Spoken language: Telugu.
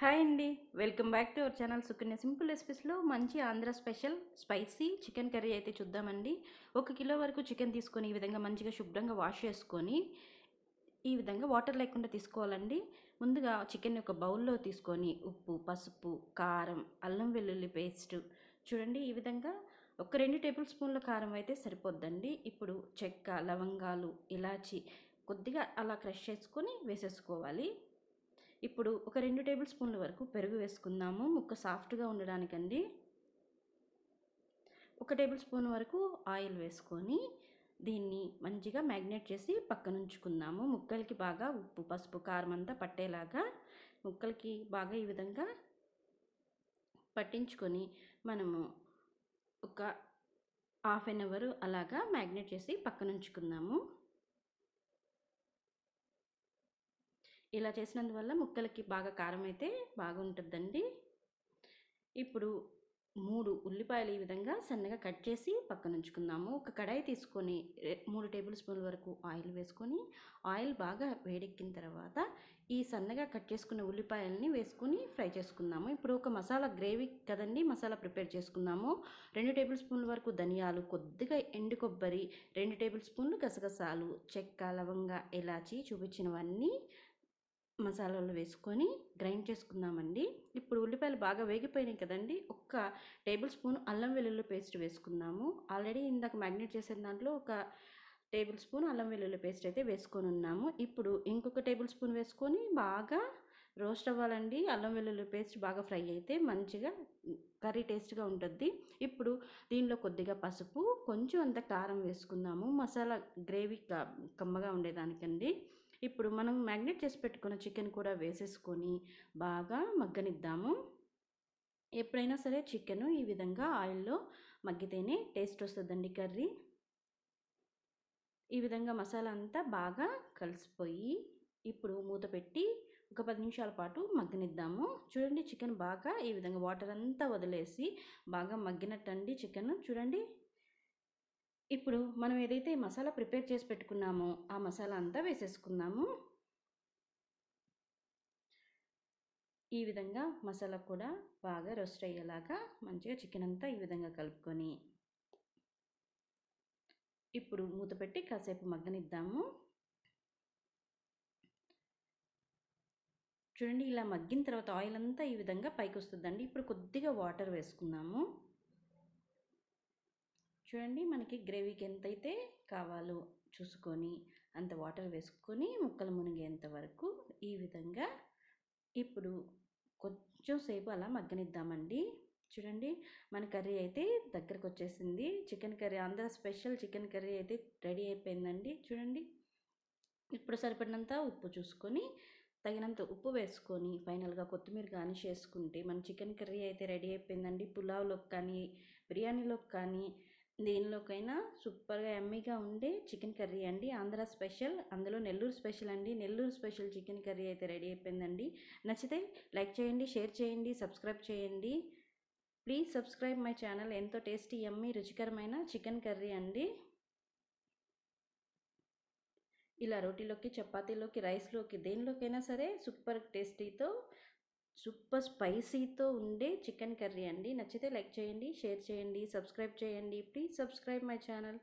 హాయ్ అండి. Welcome back to our channel Sukanya. Simple రెసిపీస్లో మంచి Andhra special spicy chicken curry అయితే చూద్దామండి. ఒక కిలో వరకు చికెన్ తీసుకొని ఈ విధంగా మంచిగా శుభ్రంగా వాష్ చేసుకొని ఈ విధంగా వాటర్ లేకుండా తీసుకోవాలండి. ముందుగా చికెన్ ఒక బౌల్లో తీసుకొని ఉప్పు పసుపు కారం అల్లం వెల్లుల్లి పేస్ట్ చూడండి. ఈ విధంగా ఒక రెండు టేబుల్ స్పూన్ల కారం అయితే సరిపోద్దండి. ఇప్పుడు చెక్క లవంగాలు ఇలాచి కొద్దిగా అలా క్రష్ చేసుకొని వేసేసుకోవాలి. ఇప్పుడు ఒక రెండు టేబుల్ స్పూన్ల వరకు పెరుగు వేసుకుందాము. ముక్క సాఫ్ట్గా ఉండడానికండి. ఒక టేబుల్ స్పూన్ వరకు ఆయిల్ వేసుకొని దీన్ని మంచిగా మ్యాగ్నేట్ చేసి పక్కన ఉంచుకుందాము ముక్కలకి బాగా ఉప్పు పసుపు కారం అంతా పట్టేలాగా ముక్కలకి బాగా ఈ విధంగా పట్టించుకొని మనము ఒక హాఫ్ అన్ అవర్ అలాగా మ్యాగ్నేట్ చేసి పక్కన ఉంచుకుందాము ఇలా చేసినందువల్ల ముక్కలకి బాగా కారం అయితే బాగుంటుందండి. ఇప్పుడు మూడు ఉల్లిపాయలు ఈ విధంగా సన్నగా కట్ చేసి పక్కన ఉంచుకుందాము. ఒక కడాయి తీసుకొని మూడు టేబుల్ స్పూన్ల వరకు ఆయిల్ వేసుకొని ఆయిల్ బాగా వేడెక్కిన తర్వాత ఈ సన్నగా కట్ చేసుకున్న ఉల్లిపాయలని వేసుకొని ఫ్రై చేసుకుందాము. ఇప్పుడు ఒక మసాలా గ్రేవీ కదండి మసాలా ప్రిపేర్ చేసుకుందాము. రెండు టేబుల్ స్పూన్ల వరకు ధనియాలు కొద్దిగా ఎండు కొబ్బరి రెండు టేబుల్ స్పూన్లు గసగసాలు చెక్క లవంగ ఇలాచి చూపించినవన్నీ మసాలాలు వేసుకొని గ్రైండ్ చేసుకుందామండి. ఇప్పుడు ఉల్లిపాయలు బాగా వేగిపోయినాయి కదండి. ఒక్క టేబుల్ స్పూన్ అల్లం వెల్లుల్లి పేస్ట్ వేసుకుందాము. ఆల్రెడీ ఇందాక మ్యాగ్నేట్ చేసిన దాంట్లో ఒక టేబుల్ స్పూన్ అల్లం వెల్లుల్లి పేస్ట్ అయితే వేసుకొని ఉన్నాము. ఇప్పుడు ఇంకొక టేబుల్ స్పూన్ వేసుకొని బాగా రోస్ట్ అవ్వాలండి. అల్లం వెల్లుల్లి పేస్ట్ బాగా ఫ్రై అయితే మంచిగా కర్రీ టేస్ట్గా ఉంటుంది ఇప్పుడు దీనిలో కొద్దిగా పసుపు కొంచెం అంత కారం వేసుకుందాము. మసాలా గ్రేవీ కమ్మగా ఉండేదానికండి. ఇప్పుడు మనం మ్యాగ్నెట్ చేసి పెట్టుకున్న చికెన్ కూడా వేసేసుకొని బాగా మగ్గనిద్దాము. ఎప్పుడైనా సరే చికెన్ ఈ విధంగా ఆయిల్లో మగ్గితేనే టేస్ట్ వస్తుందండి కర్రీ. ఈ విధంగా మసాలా అంతా బాగా కలిసిపోయి ఇప్పుడు మూత పెట్టి ఒక పది నిమిషాల పాటు మగ్గనిద్దాము. చూడండి చికెన్ బాగా ఈ విధంగా వాటర్ అంతా వదిలేసి బాగా మగ్గినట్టండి చికెన్. చూడండి ఇప్పుడు మనం ఏదైతే మసాలా ప్రిపేర్ చేసి పెట్టుకున్నామో ఆ మసాలా అంతా వేసేసుకుందాము. ఈ విధంగా మసాలా కూడా బాగా రోస్ట్ అయ్యేలాగా మంచిగా చికెన్ అంతా ఈ విధంగా కలుపుకొని. ఇప్పుడు మూత పెట్టి కాసేపు మగ్గనిద్దాము. చూడండి ఇలా మగ్గిన తర్వాత ఆయిల్ అంతా ఈ విధంగా పైకి వస్తుందండి ఇప్పుడు కొద్దిగా వాటర్ వేసుకుందాము. చూడండి మనకి గ్రేవీకి ఎంతైతే కావాలో చూసుకొని అంత వాటర్ వేసుకొని ముక్కలు మునిగేంత వరకు ఈ విధంగా ఇప్పుడు కొంచెం సేపు అలా మగ్గనిద్దామండి. చూడండి మన కర్రీ అయితే దగ్గరకు వచ్చేసింది chicken curry Andhra special chicken curry అయితే రెడీ అయిపోయిందండి. చూడండి ఇప్పుడు సరిపడినంత ఉప్పు చూసుకొని తగినంత ఉప్పు వేసుకొని ఫైనల్గా కొత్తిమీర గార్నిష్ చేసుకుంటే మన చికెన్ కర్రీ అయితే రెడీ అయిపోయిందండి. పులావ్లోకి కానీ బిర్యానీలోకి కానీ దేనిలోకైనా సూపర్గా ఎమ్మీగా ఉండే చికెన్ కర్రీ అండి. ఆంధ్ర స్పెషల్ అందులో నెల్లూరు స్పెషల్ అండి. నెల్లూరు స్పెషల్ చికెన్ కర్రీ అయితే రెడీ అయిపోయిందండి. నచ్చితే లైక్ చేయండి షేర్ చేయండి సబ్స్క్రైబ్ చేయండి. Please subscribe my channel. ఎంతో టేస్టీ ఎమ్మీ రుచికరమైన చికెన్ కర్రీ అండి. ఇలా రోటీలోకి చపాతీలోకి రైస్లోకి దేనిలోకైనా సరే సూపర్ టేస్టీతో సూపర్ స్పైసీతో ఉండే చికెన్ కర్రీ అండి. నచ్చితే లైక్ చేయండి షేర్ చేయండి సబ్స్క్రైబ్ చేయండి. Please subscribe my channel.